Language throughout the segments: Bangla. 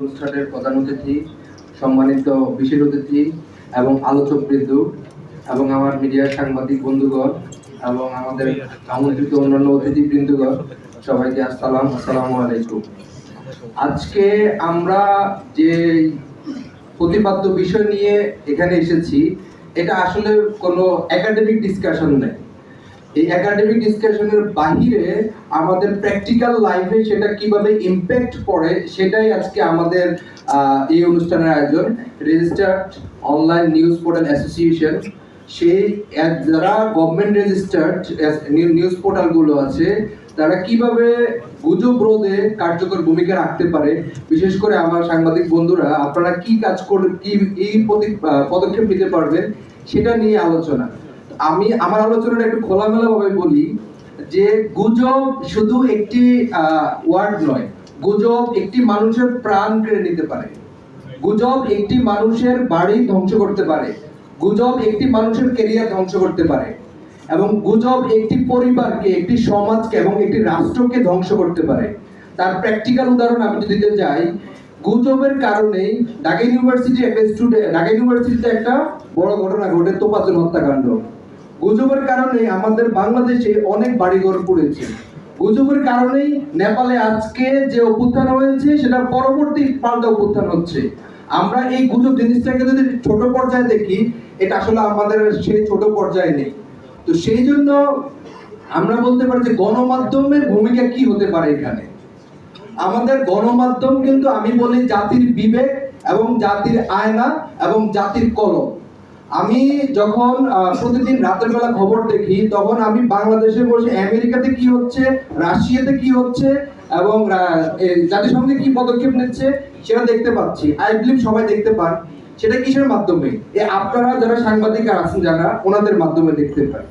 অনুষ্ঠানের প্রধান অতিথি, সম্মানিত বিশেষ অতিথি এবং আলোচক বৃন্দ এবং আমার মিডিয়ার সাংবাদিক বন্ধুগণ এবং আমাদের আমন্ত্রিত অন্যান্য অতিথি বৃন্দগণ, সবাইকে আসসালাম, আসসালামু আলাইকুম। আজকে আমরা যে প্রতিপাদ্য বিষয় নিয়ে এখানে এসেছি, এটা আসলে কোনো একাডেমিক ডিসকাশন নেই এই একাডেমিক ডিসকাশনের বাহিরে আমাদের প্র্যাকটিক্যাল লাইফে সেটা কীভাবে ইম্প্যাক্ট পড়ে সেটাই আজকে আমাদের এই অনুষ্ঠানের আয়োজন। Registered online news portal association সেই যারা গভর্নমেন্ট রেজিস্টার্ড নিউজ পোর্টালগুলো আছে, তারা কীভাবে গুজব রোধে কার্যকর ভূমিকা রাখতে পারে, বিশেষ করে আমার সাংবাদিক বন্ধুরা, আপনারা কি কাজ করে, কি, এই পদক্ষেপ নিতে পারবেন, সেটা নিয়ে আলোচনা। আমি, আমার আলোচনাটা একটু খোলামেলা ভাবে বলি যে গুজব শুধু একটি ওয়ার্ড নয়। গুজব একটি মানুষের প্রাণ কেড়ে নিতে পারে। গুজব একটি মানুষের বাড়ি ধ্বংস করতে পারে। গুজব একটি মানুষের কেরিয়ার ধ্বংস করতে পারে। এবং গুজব একটি পরিবারকে, একটি সমাজকে এবং একটি রাষ্ট্রকে ধ্বংস করতে পারে। তার প্র্যাকটিক্যাল উদাহরণ আমি যদি দিতে যাই গুজবের কারণেই ঢাকা ইউনিভার্সিটি একটা স্টুডেন্ট ঢাকা ইউনিভার্সিটিতে একটা বড় ঘটনা ঘটে তোপাতুল হত্যাকাণ্ড। গুজবের কারণে আমাদের বাংলাদেশে অনেক বাড়িঘর পড়েছে। গুজবের কারণেই নেপালে আজকে যে অভ্যুত্থান হয়েছে সেটা পরবর্তী পাল্টা অভ্যুত্থান হচ্ছে। আমরা এই গুজব জিনিসটাকে যদি ছোট পর্যায়ে দেখি, এটা আসলে আমাদের সেই ছোট পর্যায়ে নেই। তো সেই জন্য আমরা বলতে পারি যে গণমাধ্যমের ভূমিকা কি হতে পারে এখানে? আমাদের গণমাধ্যম কিন্তু আমি বলি জাতির বিবেক এবং জাতির আয়না এবং জাতির কলম। আমি যখন প্রতিদিন রাতের বেলা খবর দেখি, তখন আমি বাংলাদেশে বসে আমেরিকাতে কি হচ্ছে, রাশিয়াতে কি হচ্ছে, এবং জাতিসংঘে কি পদক্ষেপ নিচ্ছে, সেটা দেখতে পাচ্ছি। আই বিলিভ সবাই দেখতে পান। সেটা কিসের মাধ্যমে? এ আপনারা যারা সাংবাদিক আছেন, যারা, ওনাদের মাধ্যমে দেখতে পান।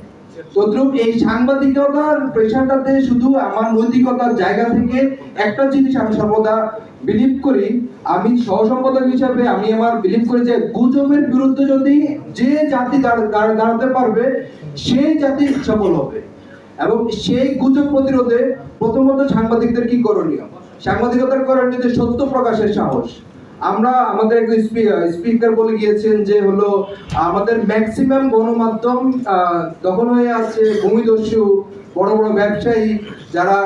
তদ্রুপ এই সাংবাদিকতার পেশাটাতে শুধু আমার নৈতিকতার জায়গা থেকে একটা জিনিস আমি সর্বদা করি, আমি সহসম্পাদক হিসাবে আমি আমার করি যে গুজবের বিরুদ্ধে যদি যে জাতি দাঁড়- দাঁড়- দাঁড়াতে পারবে, সেই জাতি সফল হবে। এবং সেই গুজব প্রতিরোধে প্রথমত সাংবাদিকদের কি করণীয়? সাংবাদিকতার করণীয় সত্য প্রকাশের সাহস। আমরা আমাদের একজন স্পিকার বলে গিয়েছেন যে হলো, আমাদের ম্যাক্সিমাম গণমাধ্যম দখল হয়ে আছে ভূমিদস্যু, বড় বড় ব্যবসায়ী যারা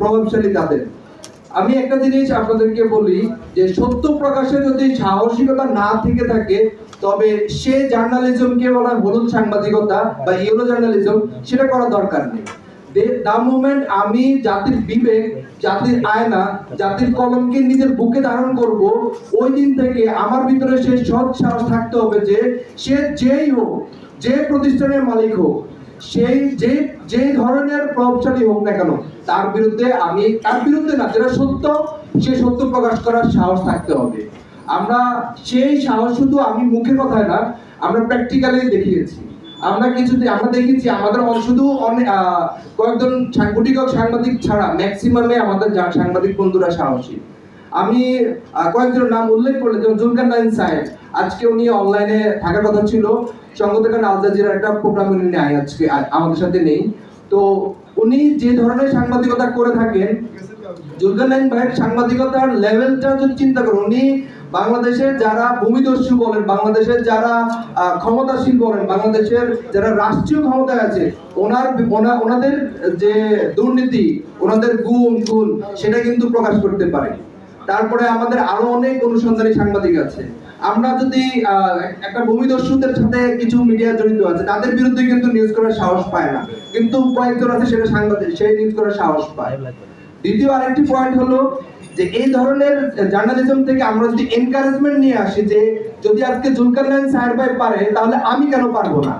প্রভাবশালী তাদের। আমি একটা জিনিস আপনাদেরকে বলি যে সত্য প্রকাশে যদি সাহসিকতা না থেকে থাকে, তবে সে জার্নালিজমকে বলা হলুদ সাংবাদিকতা বা ইউরো জার্নালিজম সেটা করা দরকার নেই। দা মুমেন্ট আমি জাতির বিবেক, জাতির আয়না, জাতির কলমকে নিজের বুকে ধারণ করব, ওই দিন থেকে আমার ভিতরে সেই সৎ সাহস থাকতে হবে যে সে যেই হোক, যে প্রতিষ্ঠানের মালিক হোক, সেই যে যে ধরনের প্রভাবশালী হোক না কেন, তার বিরুদ্ধে আমি, তার বিরুদ্ধে না, যেটা সত্য, সে সত্য প্রকাশ করার সাহস থাকতে হবে। আমরা সেই সাহস শুধু আমি মুখে কথায় না, আমরা প্র্যাকটিক্যালি দেখিয়েছি। আমরা কিছু আমরা দেখেছি আমাদের শুধু কয়েকজন সাংগঠনিক সাংবাদিক ছাড়া ম্যাক্সিমামে আমাদের সাংবাদিক বন্ধুরা সাহসী। আমি কয়েকজনের নাম উল্লেখ করলে, যেমন জুলকার নাইন সাহেব, আজকে উনি অনলাইনে থাকার কথা ছিল। সঙ্গতেকান আল একটা প্রোগ্রাম উনি নেয় আজকে আমাদের সাথে নেই। তো উনি যে ধরনের সাংবাদিকতা করে থাকেন, জুলকার নাইন ভাইয়ের সাংবাদিকতার লেভেলটা যদি চিন্তা করুন, উনি বাংলাদেশের যারা ভূমিদস্যু বলেন বাংলাদেশের যারা আহ, ক্ষমতাশীল বলেন বাংলাদেশের যারা রাষ্ট্রীয় ক্ষমতায় আছে ওনার ওনাদের যে দুর্নীতি ওনাদের গুণ গুণ সেটা কিন্তু প্রকাশ করতে পারে। তারপরে আমাদের আরও অনেক অনুসন্ধানী সাংবাদিক আছে। আমরা যদি একটা ভূমিদস্যুদের সাথে কিছু মিডিয়া জড়িত আছে তাদের বিরুদ্ধে কিন্তু নিউজ করার সাহস পায় না। কিন্তু কয়েকজন আছে সেটা সাংবাদিক সেই নিউজ করার সাহস পায়। দ্বিতীয় আরেকটি পয়েন্ট হলো যে এই ধরনের জার্নালিজম থেকে আমরা যদি এনকারেজমেন্ট নিয়ে আসি যে যদি আজকে জুলকার নাইন সাহেব ভাই পারে, তাহলে আমি কেন পারব না?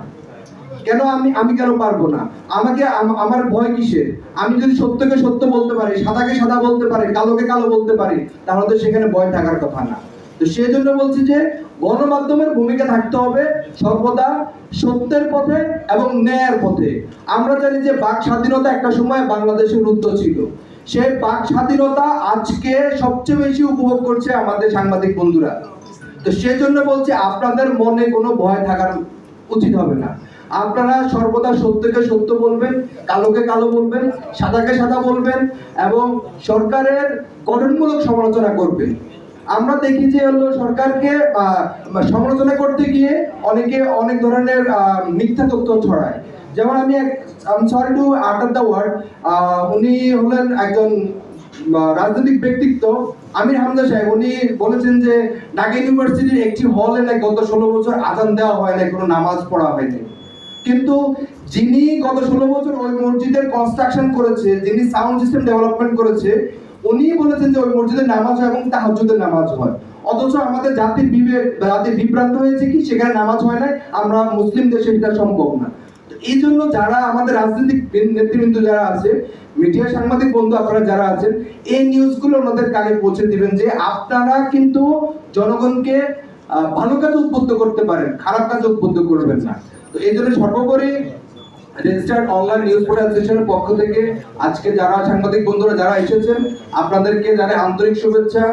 কেন আমি আমি কেন পারব না? আমাকে আমার ভয় কিসের? আমি যদি সত্যকে সত্য বলতে পারি, সাদাকে সাদা বলতে পারি, কালোকে কালো বলতে পারি, তাহলে তো সেখানে ভয় থাকার কথা না। তো সেই জন্য বলছি যে গণমাধ্যমের ভূমিকা থাকতে হবে সর্বদা সত্যের পথে এবং ন্যায়ের পথে। আমরা জানি যে বাক স্বাধীনতা একটা সময় বাংলাদেশের রুদ্ধ ছিল। সেই বাক স্বাধীনতা আজকে সবচেয়ে বেশি উপভোগ করছে আমাদের সাংবাদিক বন্ধুরা। তো সেই জন্য বলছি আপনাদের মনে কোনো ভয় থাকার উচিত হবে না। আপনারা সর্বদা সত্যকে সত্য বলবেন, কালোকে কালো বলবেন, সাদাকে সাদা বলবেন এবং সরকারের গঠনমূলক সমালোচনা করবেন। আমরা দেখি যে হলো সরকারকে সমালোচনা করতে গিয়ে অনেকে অনেক ধরনের মিথ্যা তথ্য ছড়ায়। যেমন আমি এক sorry to utter the word উনি হলেন একজন রাজনৈতিক ব্যক্তিত্ব, আমির হামজা সাহেব। উনি বলেছেন যে, ঢাকা ইউনিভার্সিটির একটি হলে নাকি গত ষোলো বছর আজান দেওয়া হয় না কোনো নামাজ পড়া হয়নি কিন্তু যিনি গত ষোলো বছর ওই মসজিদের কনস্ট্রাকশন করেছে, যিনি সাউন্ড সিস্টেম ডেভেলপমেন্ট করেছে, উনি বলেছেন যে ওই মসজিদের নামাজ হয় এবং তাহাজ্জুদের নামাজ হয়। অথচ আমাদের জাতির বিবেক, জাতির বিভ্রান্ত হয়েছে কি? সেখানে নামাজ হয় না আমরা মুসলিম দেশে এটা সম্ভব না। এই জন্য যারা আমাদের রাজনৈতিক নেতৃবৃন্দ যারা আছে, মিডিয়া সাংবাদিক বন্ধু আপনারা যারা আছেন, এই নিউজগুলো ওনাদের কানে পৌঁছে দিবেন যে আপনারা কিন্তু জনগণকে ভালো কাজে উদ্বুদ্ধ করতে পারেন, খারাপ কাজে উদ্বুদ্ধ করবেন না। তো এই জন্য সর্বোপরি রেজিস্টার্ড অনলাইন নিউজ পোর্টাল পক্ষ থেকে আজকে যারা সাংবাদিক বন্ধুরা যারা এসেছেন, আপনাদেরকে জানাই আন্তরিক শুভেচ্ছা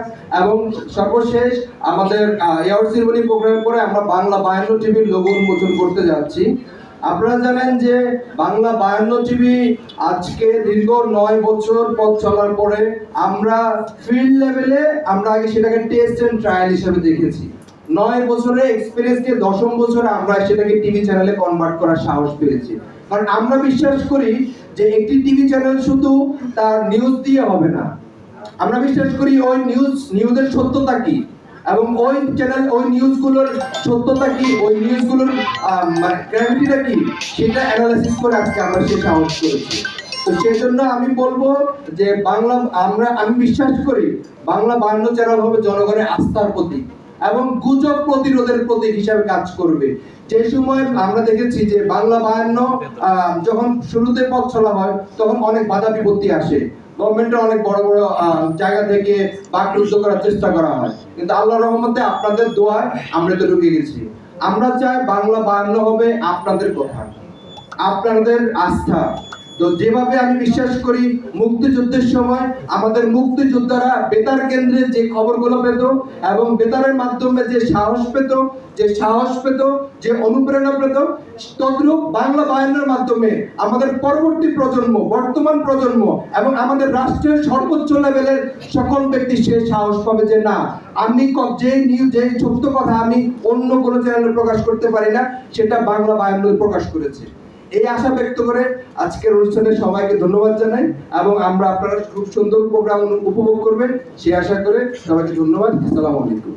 এবং সর্বশেষ আমাদের এয়ার সিরিমনি প্রোগ্রামের পরে আমরা বাংলা বায়ান্ন টিভির লোগো উন্মোচন করতে যাচ্ছি। আপনারা জানেন যে বাংলা বায়ান্ন টিভি আজকে দীর্ঘ নয় বছর পথ চলার পরে আমরা ফিল্ড লেভেলে আমরা আগে সেটাকে টেস্ট এন্ড ট্রায়াল হিসেবে দেখেছি। নয় বছরের এক্সপিরিয়েন্সকে দশম বছরে আমরা সেটাকে টিভি চ্যানেলে কনভার্ট করার সাহস পেয়েছি। কারণ আমরা বিশ্বাস করি যে একটি টিভি চ্যানেল শুধু তার নিউজ দিয়ে হবে না। আমরা বিশ্বাস করি ওই নিউজ নিউজের সত্যতা কি? এবং ওই চ্যানেল ওই নিউজগুলোর সত্যতা কি? ওই নিউজগুলোর মানে গ্র্যাভিটিটা কি? সেটা অ্যানালাইসিস করে আজকে আমরা সে সাহস করেছি তো সেই জন্য আমি বলব যে বাংলা, আমরা, আমি বিশ্বাস করি বাংলা বায়ান্ন চ্যানেল হবে জনগণের আস্থার প্রতীক এবং গুজব প্রতিরোধের প্রতীক হিসাবে কাজ করবে। যে সময় আমরা দেখেছি যে বাংলা বায়ান্ন যখন শুরুতে পথ চলা হয়, তখন অনেক বাধা বিপত্তি আসে। গভর্নমেন্টের অনেক বড় বড় জায়গা থেকে বাকরুদ্ধ করার চেষ্টা করা হয়। কিন্তু আল্লাহ রহমতে আপনাদের দোয়ায় আমরা তো ঢুকে গেছি। আমরা চাই বাংলা বায়ান্ন হবে আপনাদের কথা। আপনাদের আস্থা। তো যেভাবে আমি বিশ্বাস করি, মুক্তিযুদ্ধের সময় আমাদের মুক্তিযোদ্ধারা বেতার কেন্দ্রে যে খবরগুলো পেত এবং বেতারের মাধ্যমে যে সাহস পেত, যে সাহস পেত, যে অনুপ্রেরণা পেত, তদ্রূপ বাংলা বায়ান্নের মাধ্যমে আমাদের পরবর্তী প্রজন্ম, বর্তমান প্রজন্ম এবং আমাদের রাষ্ট্রের সর্বোচ্চ লেভেলের সকল ব্যক্তি সে সাহস পাবে যে না, আমি যে নিউজ যে সত্য কথা আমি অন্য কোনো চ্যানেলে প্রকাশ করতে পারি না, সেটা বাংলা বায়ান্ন প্রকাশ করেছে। এই আশা ব্যক্ত করে আজকের অনুষ্ঠানে সবাইকে ধন্যবাদ জানাই এবং আমরা আপনারা খুব সুন্দর প্রোগ্রাম উপভোগ করবেন, সে আশা করে সবাইকে ধন্যবাদ। আসসালামু আলাইকুম।